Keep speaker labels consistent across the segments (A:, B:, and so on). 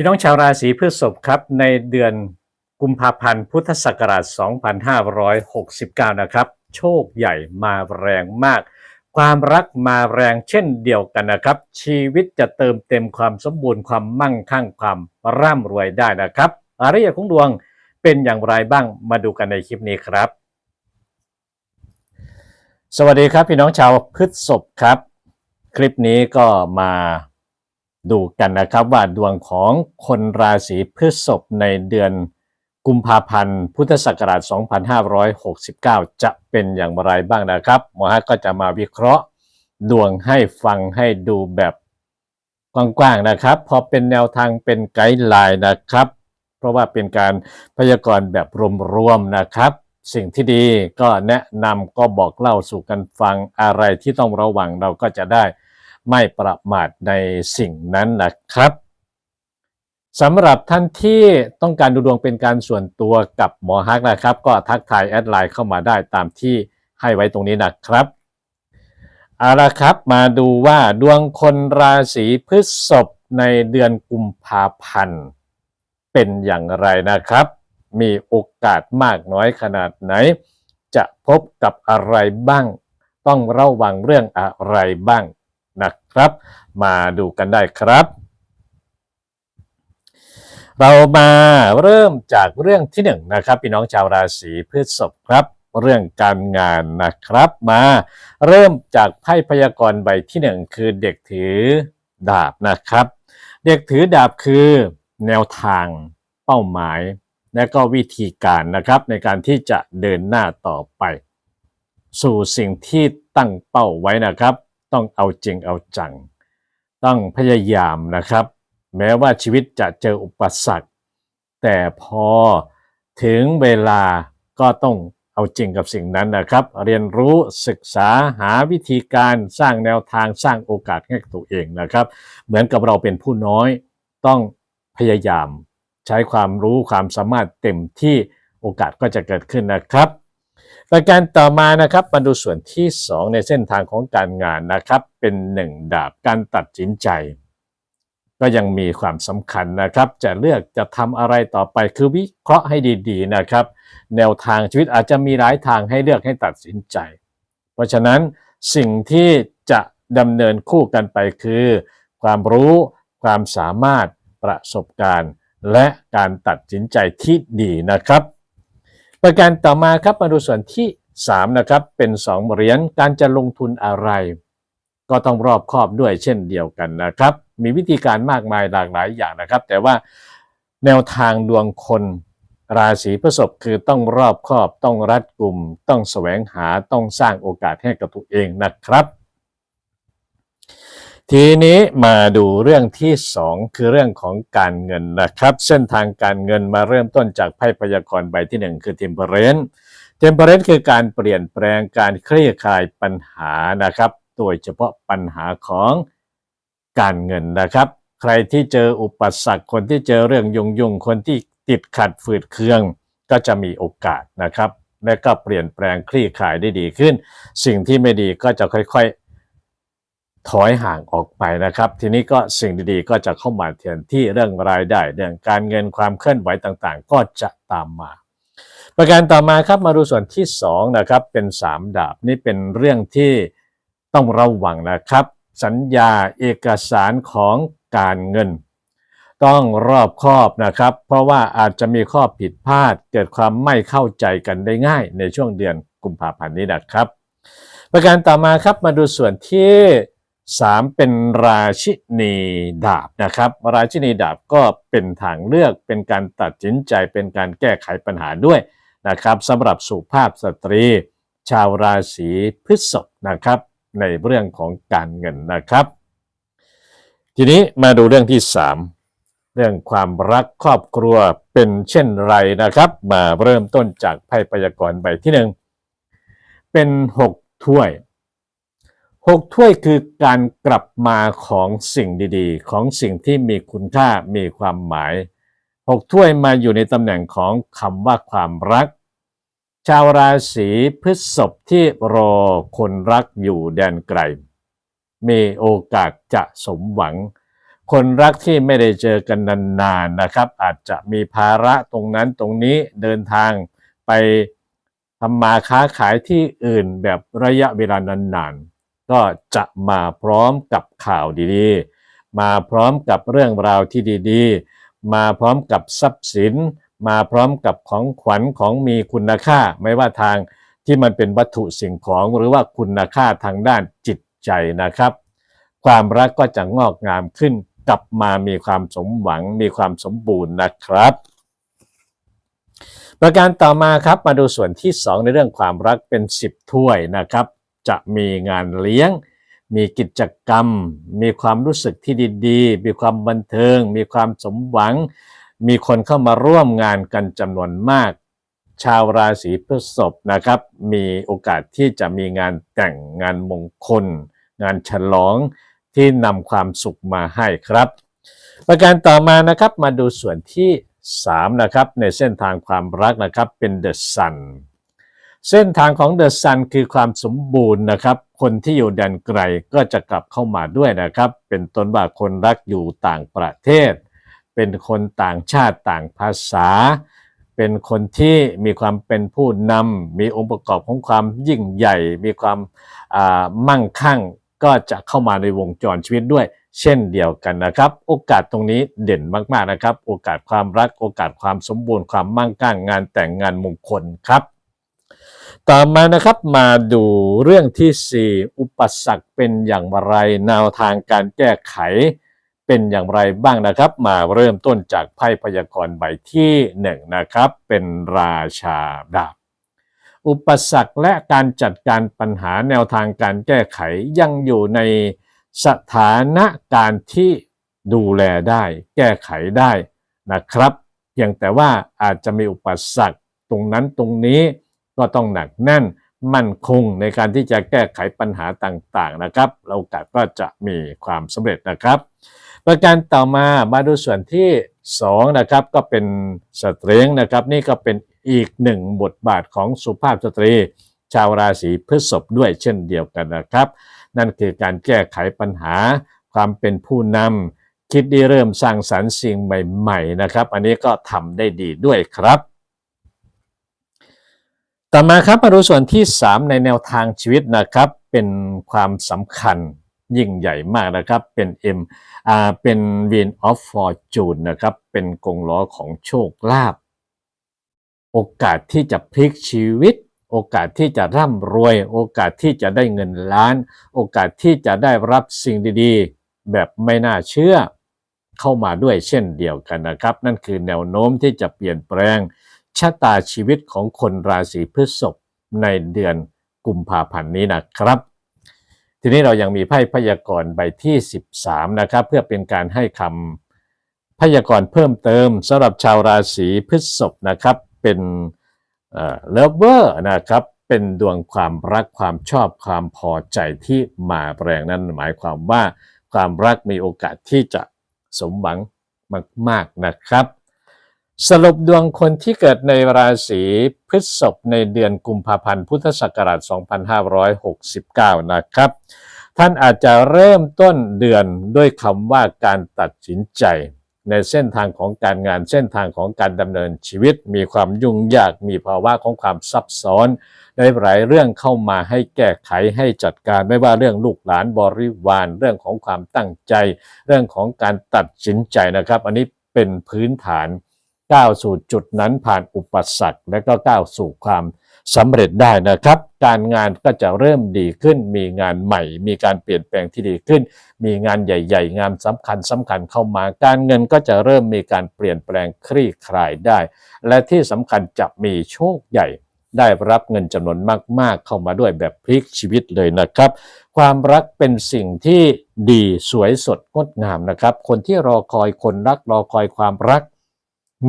A: พี่น้องชาวราศีพฤษภครับ ในเดือนกุมภาพันธ์พุทธศักราช 2569 นะครับ โชคใหญ่มาแรงมาก ความรักมาแรงเช่นเดียวกันนะครับ ชีวิตจะเติมเต็มความสมบูรณ์ความมั่งคั่งความร่ำรวยได้นะครับอารยะของดวงเป็นอย่างไรบ้างมาดูกันในคลิปนี้ครับ สวัสดีครับพี่น้องชาวพฤษภครับ คลิปนี้ก็มา ดูกันนะครับว่าดวงของคนราศีพฤษภในเดือนกุมภาพันธ์ พุทธศักราช 2569 จะเป็นอย่างไรบ้างนะครับหมอฮักก็จะมาวิเคราะห์ดวงให้ฟังให้ดูแบบกว้างๆนะครับ พอเป็นแนวทางเป็นไกด์ไลน์นะครับ เพราะว่าเป็นการพยากรณ์แบบรวมๆนะครับ สิ่งที่ดีก็แนะนำก็บอกเล่าสู่กันฟังอะไรที่ต้องระวังเราก็จะได้ ไม่ประมาทในสิ่งนั้นนะครับสำหรับท่านที่ต้องการดูดวงเป็นการส่วนตัวกับหมอฮักนะครับ ก็ทักทายแอดไลน์เข้ามาได้ตามที่ให้ไว้ตรงนี้นะครับเอาละครับมาดูว่าดวงคนราศีพฤษภในเดือนกุมภาพันธ์เป็นอย่างไรนะครับ มีโอกาสมากน้อยขนาดไหน จะพบกับอะไรบ้าง ต้องระวังเรื่องอะไรบ้าง นะครับ มาดูกันได้ครับ เรามาเริ่มจากเรื่องที่หนึ่งนะครับ พี่น้องชาวราศีพฤษภครับ เรื่องการงานนะครับ มาเริ่มจากไพ่พยากรณ์ใบที่หนึ่งคือเด็กถือดาบนะครับ เด็กถือดาบคือแนวทางเป้าหมาย และก็วิธีการนะครับในการที่จะเดินหน้าต่อไป สู่สิ่งที่ตั้งเป้าไว้นะครับ ต้องเอาจริงเอาจัง ต้องพยายามนะครับ แม้ว่าชีวิตจะเจออุปสรรค แต่พอถึงเวลาก็ต้องเอาจริงกับสิ่งนั้นนะครับ เรียนรู้ศึกษาหาวิธีการสร้างแนวทางสร้างโอกาสให้ตัวเองนะครับ เหมือนกับเราเป็นผู้น้อยต้องพยายาม ใช้ความรู้ความสามารถเต็มที่โอกาสก็จะเกิดขึ้นนะครับ ประการต่อมานะครับมาดูส่วนที่ 2 ในเส้นทางของการงานนะครับ เป็นหนึ่งดาบการตัดสินใจ ก็ยังมีความสำคัญนะครับ จะเลือกจะทำอะไรต่อไปคือวิเคราะห์ให้ดีๆนะครับ แนวทางชีวิตอาจจะมีหลายทางให้เลือกให้ตัดสินใจ เพราะฉะนั้นสิ่งที่จะดำเนินคู่กันไปคือ ความรู้ความสามารถประสบการณ์ และการตัดสินใจที่ดีนะครับ ประการต่อมาครับมาดูส่วนที่ 3 นะครับ เป็น 2 เหรียญการจะลงทุนอะไร ก็ต้องรอบคอบด้วยเช่นเดียวกันนะครับ มีวิธีการมากมายหลากหลายอย่างนะครับ แต่ว่าแนวทางดวงคนราศีพฤษภคือต้องรอบคอบต้องรัดกลุ่ม ต้องแสวงหาต้องสร้างโอกาสให้กับตัวเองนะครับ ทีนี้มาดูเรื่องที่2คือเรื่องของการเงินนะครับ เส้นทางการเงินมาเริ่มต้นจากไพ่พยากรณ์ใบที่1คือเทมเพอเรนต์เทมเพอเรนต์คือการเปลี่ยนแปลงการคลี่คลายปัญหานะครับโดยเฉพาะปัญหาของการเงินนะครับ ใครที่เจออุปสรรคคนที่เจอเรื่องยุ่งยุ่งคนที่ติดขัดฝืดเคือง ก็จะมีโอกาสนะครับ และก็เปลี่ยนแปลงคลี่คลายได้ดีขึ้น สิ่งที่ไม่ดีก็จะค่อยๆ ถอยห่างออกไปนะครับ ทีนี้ก็สิ่งดีๆ ก็จะเข้ามาแทนที่เรื่องรายได้เรื่องการเงินความเคลื่อนไหวต่างๆ ก็จะตามมา ประการต่อมาครับมาดูส่วนที่2นะครับเป็น 3 ดาบนี่เป็นเรื่องที่ต้องระวังนะครับ สัญญาเอกสารของการเงิน ต้องรอบคอบนะครับ เพราะว่าอาจจะมีข้อผิดพลาด เกิดความไม่เข้าใจกันได้ง่ายในช่วงเดือนกุมภาพันธ์นี้นะครับ ประการต่อมาครับมาดูส่วนที่ 3เป็นราชินีดาบนะครับ ราชินีดาบก็เป็นทางเลือกเป็นการตัดสินใจเป็นการแก้ไขปัญหาด้วยนะครับสำหรับสุภาพสตรี ชาวราศีพฤษภนะครับ ในเรื่องของการเงินนะครับ ทีนี้มาดูเรื่องที่ 3 เรื่องความรักครอบครัวเป็นเช่นไรนะครับ มาเริ่มต้นจากไพ่พยากรณ์ใบที่หนึ่งเป็น 6 ถ้วย 6ถ้วยคือการกลับมาของสิ่งดีๆ ของสิ่งที่มีคุณค่ามีความหมาย6ถ้วยมาอยู่ในตำแหน่งของคำว่าความรัก ชาวราศีพฤษภที่รอคนรักอยู่แดนไกล มีโอกาสจะสมหวัง คนรักที่ไม่ได้เจอกันนานๆนะครับ อาจจะมีภาระตรงนั้นตรงนี้เดินทางไปทำมาค้าขายที่อื่นแบบระยะเวลานานๆ ก็จะมาพร้อมกับข่าวดีๆ มาพร้อมกับเรื่องราวที่ดีๆ มาพร้อมกับทรัพย์สิน มาพร้อมกับของขวัญของมีคุณค่า ไม่ว่าทางที่มันเป็นวัตถุสิ่งของหรือว่าคุณค่าทางด้านจิตใจนะครับ ความรักก็จะงอกงามขึ้นกลับมามีความสมหวังมีความสมบูรณ์นะครับ ประการต่อมาครับมาดูส่วนที่ 2 ในเรื่องความรักเป็น 10 ถ้วยนะครับ จะมีงานเลี้ยง มีกิจกรรม มีความรู้สึกที่ดีๆ มีความบันเทิง มีความสมหวัง มีคนเข้ามาร่วมงานกันจำนวนมาก ชาวราศีพฤษภนะครับ มีโอกาสที่จะมีงานแต่งงานมงคล งานฉลองที่นำความสุขมาให้ครับ ประการต่อมานะครับมาดูส่วนที่3นะครับในเส้นทางความรักนะครับเป็น The Sun เส้นทางของ The Sun คือความสมบูรณ์นะครับ คนที่อยู่แดนไกลก็จะกลับเข้ามาด้วยนะครับ เป็นต้นว่าคนรักอยู่ต่างประเทศ เป็นคนต่างชาติต่างภาษา เป็นคนที่มีความเป็นผู้นำมีองค์ประกอบของความยิ่งใหญ่ มีความามั่งคั่ง ก็จะเข้ามาในวงจรชีวิตด้วย เช่นเดียวกันนะครับ โอกาสตรงนี้เด่นมากๆนะครับ โอกาสความรัก โอกาสความสมบูรณ์ความมั่งคั่งงานแต่งงานมงคลครับ ต่อมานะครับมาดูเรื่องที่ 4 อุปสรรคเป็นอย่างไรแนวทางการแก้ไขเป็นอย่างไรบ้างนะครับ มาเริ่มต้นจากไพ่พยากรณ์ใบที่1นะครับ เป็นราชาดาบอุปสรรคและการจัดการปัญหาแนวทางการแก้ไขยังอยู่ในสถานะการที่ดูแลได้ แก้ไขได้นะครับเพียงแต่ว่าอาจจะมีอุปสรรคตรงนั้นตรงนี้ ก็ต้องหนักแน่นมั่นคงในการที่จะแก้ไขปัญหาต่างๆนะครับโอกาสก็จะมีความสำเร็จนะครับ ประการต่อมามาดูส่วนที่2นะครับก็เป็นสตรีงนะครับ นี่ก็เป็นอีกหนึ่งบทบาทของสุภาพสตรี ชาวราศีพฤษภด้วยเช่นเดียวกันนะครับ นั่นคือการแก้ไขปัญหาความเป็นผู้นำคิดได้เริ่มสร้างสรรค์สิ่งใหม่ ๆ นะครับ อันนี้ก็ทำได้ดีด้วยครับ ต่อมาครับมาดูส่วนที่ 3 ในแนวทางชีวิตนะครับ เป็นความสำคัญยิ่งใหญ่มากนะครับ เป็น M อ่าเป็น Wheel of Fortune นะครับ เป็นกงล้อของโชคลาภโอกาสที่จะพลิกชีวิต โอกาสที่จะร่ำรวย โอกาสที่จะได้เงินล้าน โอกาสที่จะได้รับสิ่งดีๆ แบบไม่น่าเชื่อเข้ามาด้วยเช่นเดียวกันนะครับ นั่นคือแนวโน้มที่จะเปลี่ยนแปลง ชะตาชีวิตของคนราศีพฤษภในเดือนกุมภาพันธ์นี้นะครับ ทีนี้เรายังมีไพ่พยากรณ์ใบที่ 13 นะครับ เพื่อเป็นการให้คำพยากรณ์เพิ่มเติมสำหรับชาวราศีพฤษภนะครับ เป็นเลเวอร์นะครับ เป็นดวงความรักความชอบความพอใจที่มาแรงนั้นหมายความว่าความรักมีโอกาสที่จะสมหวังมาก ๆนะครับ สรุปดวงคนที่เกิดในราศีพฤษภในเดือนกุมภาพันธ์พุทธศักราช 2569 นะครับ ท่านอาจจะเริ่มต้นเดือนด้วยคำว่าการตัดสินใจ ในเส้นทางของการงานเส้นทางของการดำเนินชีวิต มีความยุ่งยากมีภาวะของความซับซ้อนได้หลายเรื่องเข้ามาให้แก้ไขให้จัดการไม่ว่าเรื่องลูกหลานบริวารเรื่องของความตั้งใจ เรื่องของการตัดสินใจนะครับ อันนี้เป็นพื้นฐาน ก้าวสู่จุดนั้นผ่านอุปสรรค และก็ก้าวสู่ความสำเร็จได้นะครับ การงานก็จะเริ่มดีขึ้น มีงานใหม่ มีการเปลี่ยนแปลงที่ดีขึ้น มีงานใหญ่ ๆ งานสำคัญสำคัญเข้ามา การเงินก็จะเริ่มมีการเปลี่ยนแปลงคลี่คลายได้ และที่สำคัญจะมีโชคใหญ่ ได้รับเงินจำนวนมาก ๆ เข้ามาด้วยแบบพลิกชีวิตเลยนะครับ ความรักเป็นสิ่งที่ดีสวยสดงดงามนะครับ คนที่รอคอยคนรักรอคอยความรัก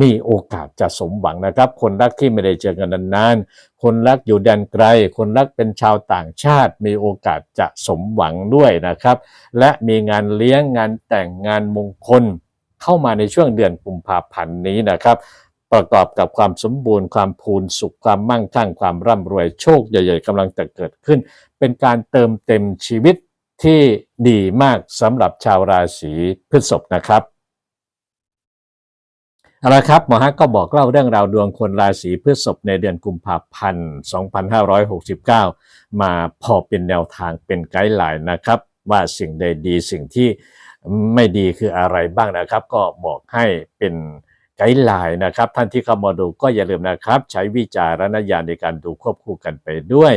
A: มีโอกาสจะสมหวังนะครับ คนรักที่ไม่ได้เจอกันนานๆ คนรักอยู่แดนไกล คนรักเป็นชาวต่างชาติ มีโอกาสจะสมหวังด้วยนะครับ และมีงานเลี้ยงงานแต่งงานมงคล เข้ามาในช่วงเดือนกุมภาพันธ์นี้นะครับ ประกอบกับความสมบูรณ์ความพูนสุขความมั่งคั่งความร่ำรวยโชคใหญ่ๆกำลังจะเกิดขึ้น เป็นการเติมเต็มชีวิตที่ดีมากสำหรับชาวราศีพฤษภนะครับ เอาละครับหมอฮักก็บอกเล่าเรื่องราวดวงคนราศีพฤษภในเดือนกุมภาพันธ์ 2569 มาพอเป็นแนวทางเป็นไกด์ไลน์นะครับ ว่าสิ่งใดดีสิ่งที่ไม่ดีคืออะไรบ้างนะครับ ก็บอกให้เป็นไกด์ไลน์นะครับ ท่านที่เข้ามาดูก็อย่าลืมนะครับ ใช้วิจารณญาณในการดูควบคู่กันไปด้วย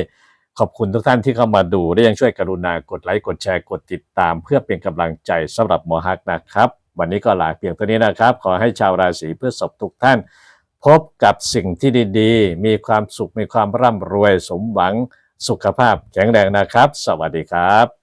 A: ขอบคุณทุกท่านที่เข้ามาดูและยังช่วยกรุณากดไลค์กดแชร์กดติดตาม เพื่อเป็นกำลังใจสำหรับหมอฮักนะครับ วันนี้ก็ลาเพียงเท่านี้นะครับ ขอให้ชาวราศีพฤษภทุกท่าน พบกับสิ่งที่ดีๆ มีความสุขมีความร่ำรวย สมหวังสุขภาพแข็งแรงนะครับ สวัสดีครับ